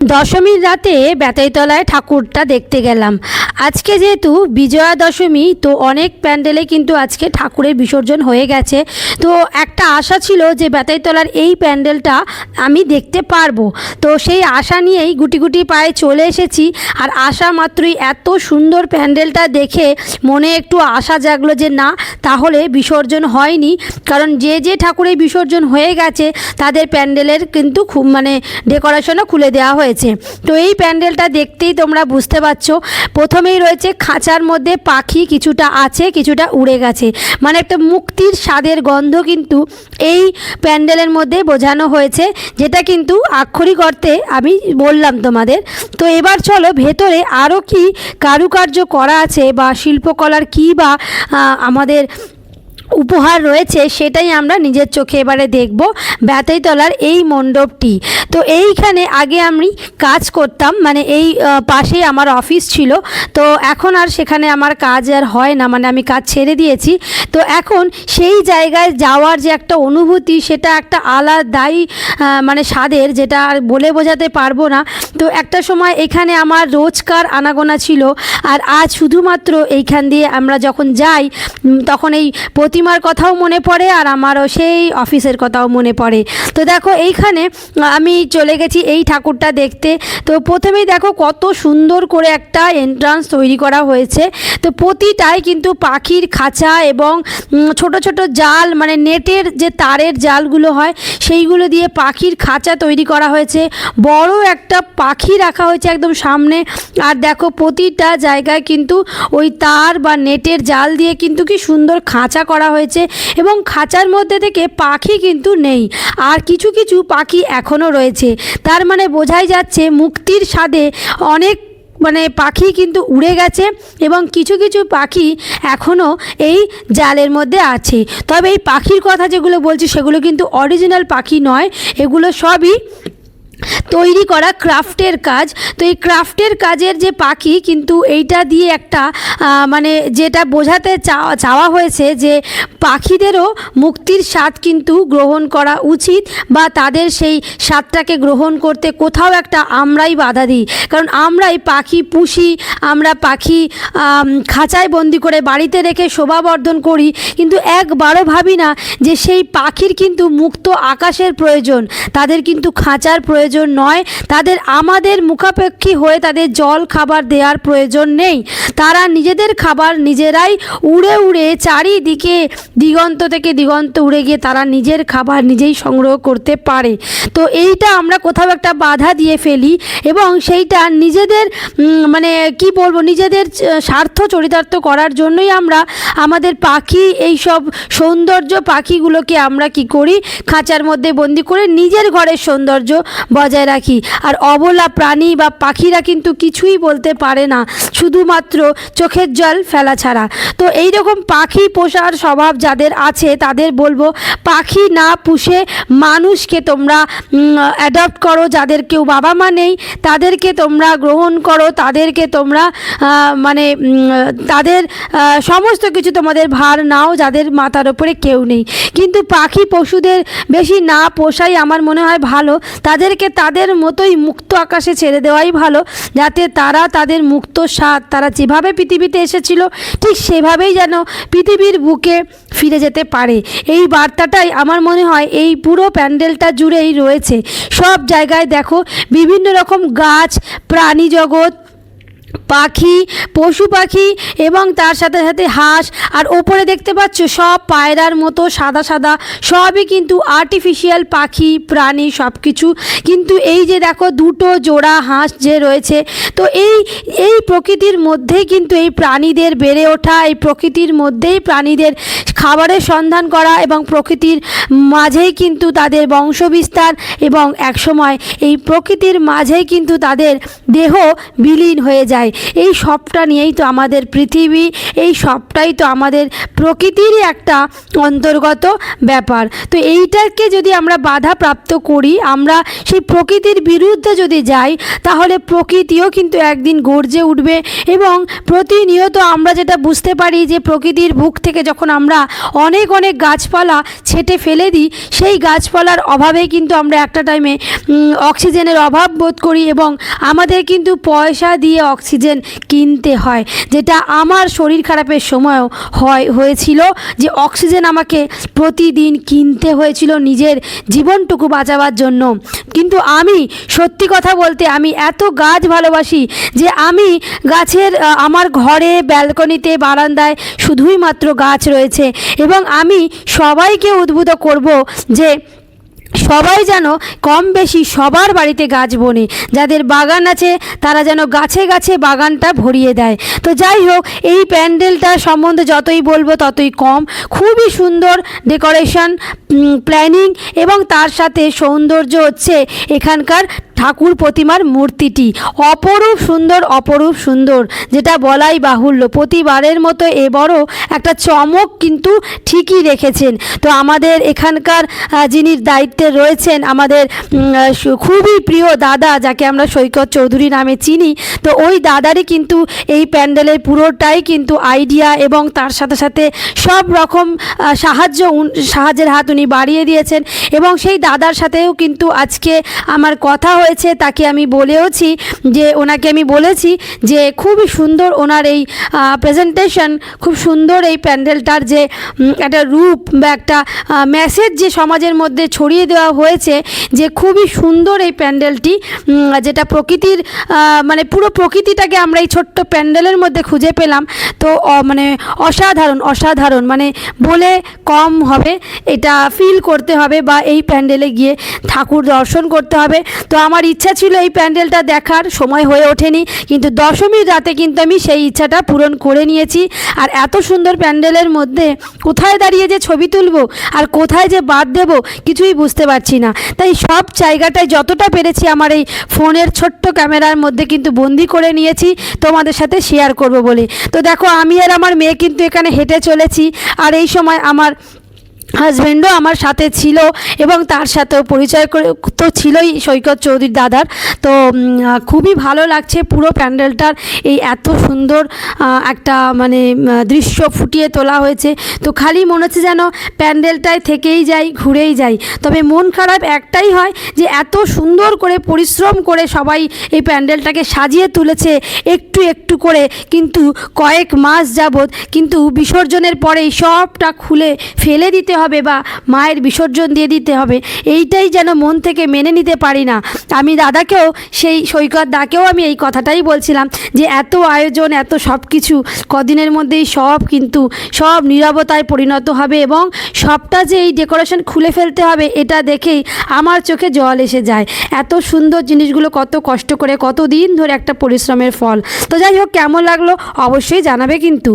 দশমীর রাতে বেতাইতলায় ঠাকুরটা দেখতে গেলাম। আজকে যেহেতু বিজয়া দশমী, তো অনেক প্যান্ডেলে কিন্তু আজকে ঠাকুরের বিসর্জন হয়ে গেছে। তো একটা আশা ছিল যে বেতাইতলার এই প্যান্ডেলটা আমি দেখতে পারব। তো সেই আশা নিয়েই গুটি গুটি পায়ে চলে এসেছি। আর আশা মাত্রই এত সুন্দর প্যান্ডেলটা দেখে মনে একটু আশা জাগলো যে না, তাহলে বিসর্জন হয়নি। কারণ যে যে ঠাকুরের বিসর্জন হয়ে গেছে, তাদের প্যান্ডেলের কিন্তু খুব মানে ডেকোরেশনও খুলে দেওয়া হয়েছে। তো এই প্যান্ডেলটা দেখতেই তোমরা বুঝতে পারছ। প্রথমেই রয়েছে খাঁচার মধ্যে পাখি কিছুটা আছে, কিছুটা উড়ে গেছে। মানে একটা মুক্তির স্বাদের গন্ধ কিন্তু এই প্যান্ডেলের মধ্যে বোঝানো হয়েছে, যেটা কিন্তু আক্ষরিক অর্থে আমি বললাম তোমাদের। তো এবার চলো ভেতরে আরও কি কারুকার্য করা আছে বা শিল্পকলার কী বা আমাদের উপহার রয়েছে, সেটাই আমরা নিজের চোখে এবারে দেখব ব্যাতাইতলার এই মণ্ডপটি। তো এইখানে আগে আমি কাজ করতাম মানে এই পাশেই আমার অফিস ছিল। তো এখন আর সেখানে আমার কাজ আর হয় না মানে আমি কাজ ছেড়ে দিয়েছি। তো এখন সেই জায়গায় যাওয়ার যে একটা অনুভূতি, সেটা একটা আলাদাই মানে স্বাদের, যেটা আর বলে বোঝাতে পারব না। তো একটা সময় এখানে আমার রোজকার আনাগোনা ছিল, আর আজ শুধুমাত্র এইখান দিয়ে আমরা যখন যাই তখন এই প্রতিমার কথাও মনে পড়ে আর আমারও সেই অফিসের কথাও মনে পড়ে। তো দেখো এইখানে, আমি চলে গেছি এই ঠাকুরটা দেখতে। তো প্রথমেই দেখো কত সুন্দর করে একটা এন্ট্রান্স তৈরি করা হয়েছে। তো প্রতিটাই কিন্তু পাখির খাঁচা এবং ছোট ছোট জাল মানে নেটের যে তারের জালগুলো হয়, সেইগুলো দিয়ে পাখির খাঁচা তৈরি করা হয়েছে। বড় একটা পাখি রাখা হয়েছে একদম সামনে। আর দেখো প্রতিটা জায়গায় কিন্তু ওই তার বা নেটের জাল দিয়ে কিন্তু কি সুন্দর খাঁচা করা হয়েছে। এবং খাঁচার মধ্যে থেকে পাখি কিন্তু নেই। আর কিছু কিছু পাখি এখনও রয়েছে। তার মানে বোঝাই যাচ্ছে মুক্তির স্বাদে অনেক মানে পাখি কিন্তু উড়ে গেছে এবং কিছু কিছু পাখি এখনও এই জালের মধ্যে আছে। তবে এই পাখির কথা যেগুলো বলছি সেগুলো কিন্তু অরিজিনাল পাখি নয়। এগুলো সবই তৈরি করা ক্রাফটের কাজ। তো এই ক্রাফটের কাজের যে পাখি, কিন্তু এইটা দিয়ে একটা মানে যেটা বোঝাতে চাওয়া হয়েছে যে পাখিদেরও মুক্তির স্বাদ কিন্তু গ্রহণ করা উচিত বা তাদের সেই স্বাদটাকে গ্রহণ করতে কোথাও একটা আমরাই বাধা দিই। কারণ আমরাই পাখি পুষি, আমরা পাখি খাঁচায় বন্দি করে বাড়িতে রেখে শোভাবর্ধন করি। কিন্তু একবারও ভাবি না যে সেই পাখির কিন্তু মুক্ত আকাশের প্রয়োজন, তাদের কিন্তু খাঁচার প্রয়োজন নয়। তাদের আমাদের মুখাপেক্ষী হয়ে তাদের জল খাবার দেওয়ার প্রয়োজন নেই। তারা নিজেদের খাবার নিজেরাই উড়ে উড়ে চারিদিকে দিগন্ত থেকে দিগন্ত উড়ে গিয়ে তারা নিজের খাবার নিজেই সংগ্রহ করতে পারে। তো এইটা আমরা কোথাও একটা বাধা দিয়ে ফেলি এবং সেইটা নিজেদের মানে কি বলব, নিজেদের স্বার্থ চরিতার্থ করার জন্যই আমরা আমাদের পাখি এই সব সৌন্দর্য পাখিগুলোকে আমরা কি করি? খাঁচার মধ্যে বন্দি করে নিজের ঘরের সৌন্দর্য বজায় রাখি। আর অবলা প্রাণী বা পাখিরা কিন্তু কিছুই বলতে পারে না। শুধুমাত্র চোখের জল ফেলা ছাড়া। তো এই রকম পাখি পোষার স্বভাব যাদের আছে, তাদের বলব, পাখি না পুষে মানুষকে তোমরা অ্যাডপ্ট করো। যাদের কেউ বাবা মা নেই, তাদেরকে তোমরা গ্রহণ করো। তাদেরকে তোমরা মানে তাদের সমস্ত কিছু তোমাদের ভার নাও। যাদের মাথার ওপরে কেউ নেই। কিন্তু পাখি পশুদের বেশি না পোষাই আমার মনে হয় ভালো। তাদেরকে তাদের মতোই মুক্ত আকাশে ছেড়ে দেওয়াই ভালো, যাতে তারা তাদের মুক্ত স্বাদ, তারা যেভাবে পৃথিবীতে এসেছিল, ঠিক সেভাবেই যেন পৃথিবীর বুকে ফিরে যেতে পারে। এই বার্তাটাই আমার মনে হয় এই পুরো প্যান্ডেলটা জুড়েই রয়েছে। সব জায়গায় দেখো, বিভিন্ন রকম গাছ, প্রাণী জগৎ পাখি, পশু পাখি এবং তার সাথে সাথে হাঁস। আর ওপরে দেখতে পাচ্ছ সব পায়রার মতো সাদা সাদা। সবই কিন্তু আর্টিফিশিয়াল পাখি, প্রাণী সব কিছু কিন্তু এই যে দেখো দুটো জোড়া হাঁস যে রয়েছে, তো এই এই প্রকৃতির মধ্যেই কিন্তু এই প্রাণীদের বেড়ে ওঠা, এই প্রকৃতির মধ্যেই প্রাণীদের খাবারের সন্ধান করা এবং প্রকৃতির মাঝেই কিন্তু তাদের বংশবিস্তার এবং একসময় এই প্রকৃতির মাঝেই কিন্তু তাদের দেহ বিলীন হয়ে যায়। এই সবটা নিয়েই তো আমাদের পৃথিবী, এই সবটাই তো আমাদের প্রকৃতিরই একটা অন্তর্গত ব্যাপার। তো এইটাকে যদি আমরা বাধা প্রাপ্ত করি, আমরা সেই প্রকৃতির বিরুদ্ধে যদি যাই, তাহলে প্রকৃতিও কিন্তু একদিন গর্জে উঠবে এবং প্রতিনিয়ত আমরা যেটা বুঝতে পারি যে প্রকৃতির বুক থেকে যখন আমরা অনেক অনেক গাছপালা ছেটে ফেলে দিই, সেই গাছপালার অভাবে কিন্তু আমরা একটা টাইমে অক্সিজেনের অভাব বোধ করি এবং আমাদের কিন্তু পয়সা দিয়ে অক্সিজেন কিনতে হয়। যেটা আমার শরীর খারাপের সময়ও হয়, হয়েছিল যে অক্সিজেন আমাকে প্রতিদিন কিনতে হয়েছিল নিজের জীবনটুকু বাঁচাবার জন্য। কিন্তু আমি, সত্যি কথা বলতে আমি এত গাছ ভালোবাসি যে আমি গাছের আমার ঘরে, ব্যালকনিতে, বারান্দায় শুধুই মাত্র গাছ রয়েছে। এবং আমি সবাইকে উদ্বুদ্ধ করব যে সবাই যেন কম বেশি সবার বাড়িতে গাছ বনে। যাদের বাগান আছে, তারা যেন গাছে গাছে বাগানটা ভরিয়ে দেয়। তো যাই হোক, এই প্যান্ডেলটা সম্বন্ধে যতই বলব ততই কম। খুবই সুন্দর ডেকোরেশন প্ল্যানিং এবং তার সাথে সৌন্দর্য হচ্ছে এখানকার ঠাকুর প্রতিমার মূর্তিটি। অপরূপ সুন্দর অপরূপ সুন্দর, যেটা বলাই বাহুল্য। প্রতিবারের মতো এবারও একটা চমক কিন্তু ঠিকই রেখেছেন। তো আমাদের এখানকার যিনি দায়িত্বে রয়েছেন, আমাদের খুবই প্রিয় দাদা, যাকে আমরা সৈকত চৌধুরী নামে চিনি, তো ওই দাদারই কিন্তু এই প্যান্ডেলের পুরোটাই কিন্তু আইডিয়া এবং তার সাথে সাথে সব রকম সাহায্য সাহায্যের হাত উনি বাড়িয়ে দিয়েছেন। এবং সেই দাদার সাথেও কিন্তু আজকে আমার কথা হয়েছে, তাকে আমি বলেওছি যে, ওনাকে আমি বলেছি যে, খুবই সুন্দর ওনার এই প্রেজেন্টেশন খুব সুন্দর এই প্যান্ডেলটার যে একটা রূপ বা একটা মেসেজ যে সমাজের মধ্যে ছড়িয়ে দেওয়া হয়েছে, যে খুবই সুন্দর এই প্যান্ডেলটি যেটা প্রকৃতির মানে পুরো প্রকৃতিটাকে আমরা এই ছোট্ট প্যান্ডেলের মধ্যে খুঁজে পেলাম। তো মানে অসাধারণ অসাধারণ মানে বলে কম হবে, এটা ফিল করতে হবে বা এই প্যান্ডেলে গিয়ে ঠাকুর দর্শন করতে হবে। তো আমার ইচ্ছা ছিল এই প্যান্ডেলটা দেখার, সময় হয়ে ওঠেনি, কিন্তু দশমীর রাতে কিন্তু আমি সেই ইচ্ছাটা পূরণ করে নিয়েছি। আর এত সুন্দর প্যান্ডেলের মধ্যে কোথায় দাঁড়িয়ে যে ছবি তুলবো আর কোথায় যে বাদ দেবো কিছুই বুঝতে পারছি না। তাই সব জায়গাটায় যতটা পেরেছি আমার এই ফোনের ছোট্ট ক্যামেরার মধ্যে কিন্তু বন্দি করে নিয়েছি, তোমাদের সাথে শেয়ার করব বলে। তো দেখো, আমি আর আমার মেয়ে কিন্তু এখানে হেঁটে চলেছি। আর এই সময় আমার হাজব্যান্ডও আমার সাথে ছিল এবং তার সাথেও পরিচয় করে, তো ছিলই সৈকত চৌধুরীর দাদার। তো খুবই ভালো লাগছে পুরো প্যান্ডেলটার এই এত সুন্দর একটা মানে দৃশ্য ফুটিয়ে তোলা হয়েছে। তো খালি মনে হচ্ছে যেন প্যান্ডেলটায় থেকেই যাই, ঘুরেই যাই। তবে মন খারাপ একটাই হয় যে এত সুন্দর করে পরিশ্রম করে সবাই এই প্যান্ডেলটাকে সাজিয়ে তুলেছে একটু একটু করে। কিন্তু কয়েক মাস যাবৎ কিন্তু বিসর্জনের পরেই সবটা খুলে ফেলে দিতে হবে বা মায়ের বিসর্জন দিয়ে দিতে হবে। এইটাই যেন মন থেকে মেনে নিতে পারি না। আমি দাদাকেও সেই সৈকত দাকেও আমি এই কথাটাই বলছিলাম যে এত আয়োজন, এত সব কিছু কদিনের মধ্যেই সব কিন্তু সব নীরবতায় পরিণত হবে এবং সবটা যে এই ডেকোরেশন খুলে ফেলতে হবে এটা দেখেই আমার চোখে জল এসে যায়। এত সুন্দর জিনিসগুলো কত কষ্ট করে কত দিন ধরে একটা পরিশ্রমের ফল। তো যাই হোক, কেমন লাগল অবশ্যই জানাবে কিন্তু।